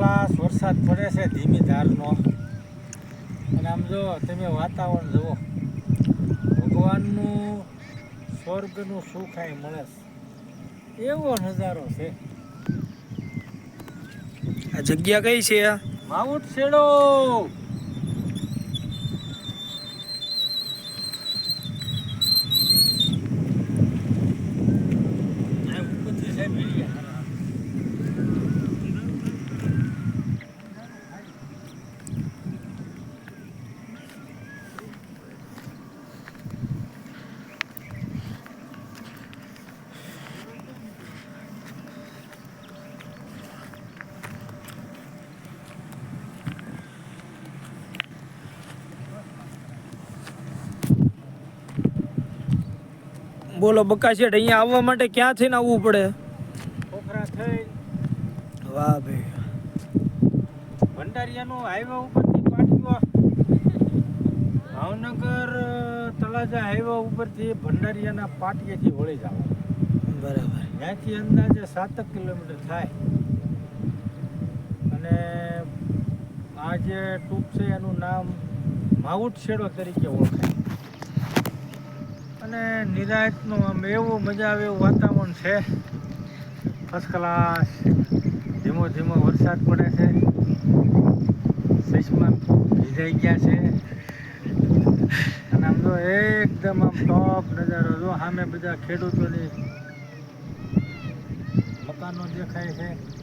Class વરસાદ પડે છે ધીમી ધારનો. અને આમ જો તમે વાતાવરણ જુઓ ભગવાનનું સ્વર્ગનું સુખ અહીં મળે છે એવો નજારો છે. આ જગ્યા કઈ છે? માઉન્ટ શેડો આ ઉપરથી સાહેબ એરિયા. બોલો બકા શેઠ અહીંયા આવવા માટે ક્યાં થઈને આવવું પડે? વાહ ભાઈ. ભંડારિયાનો હાઈવે ઉપરથી પાટીઓ ભાવનગર તલાજા તળાજા હાઈવે ઉપરથી ભંડારિયાના પાટીએથી વળી જાવ બરાબર. ત્યાંથી અંદાજે સાતક કિલોમીટર થાય. અને આ જે ટૂંક છે એનું નામ માઉટ શેડો તરીકે ઓળખાય. નિરાયતનું આમ એવું મજા આવે એવું વાતાવરણ છે. ફર્સ્ટ ક્લાસ ધીમો ધીમો વરસાદ પડે છે. ચશ્મા ભીજાઈ ગયા છે. અને આમ તો એકદમ આમ ટોપ નજારો. જો સામે બધા ખેડૂતોની મકાનો દેખાય છે.